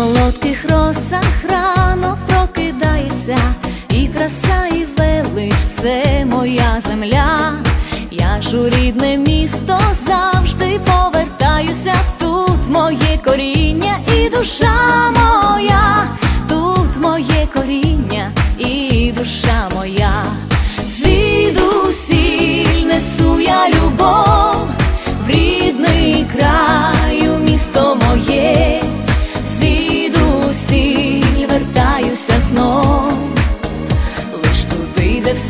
солодких росах рано прокидається, і краса, і велич це моя земля, я ж у рідне місто завжди повертаюся, тут моє коріння і душа моя, тут моє коріння і душа моя.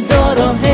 دارا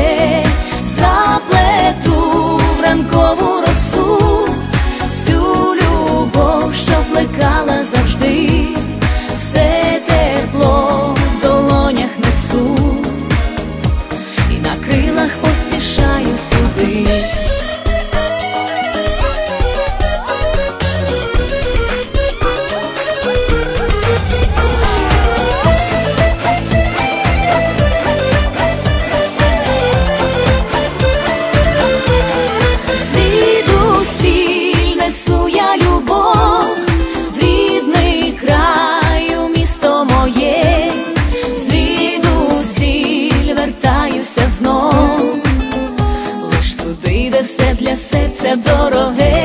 Прийде все для серця дороге.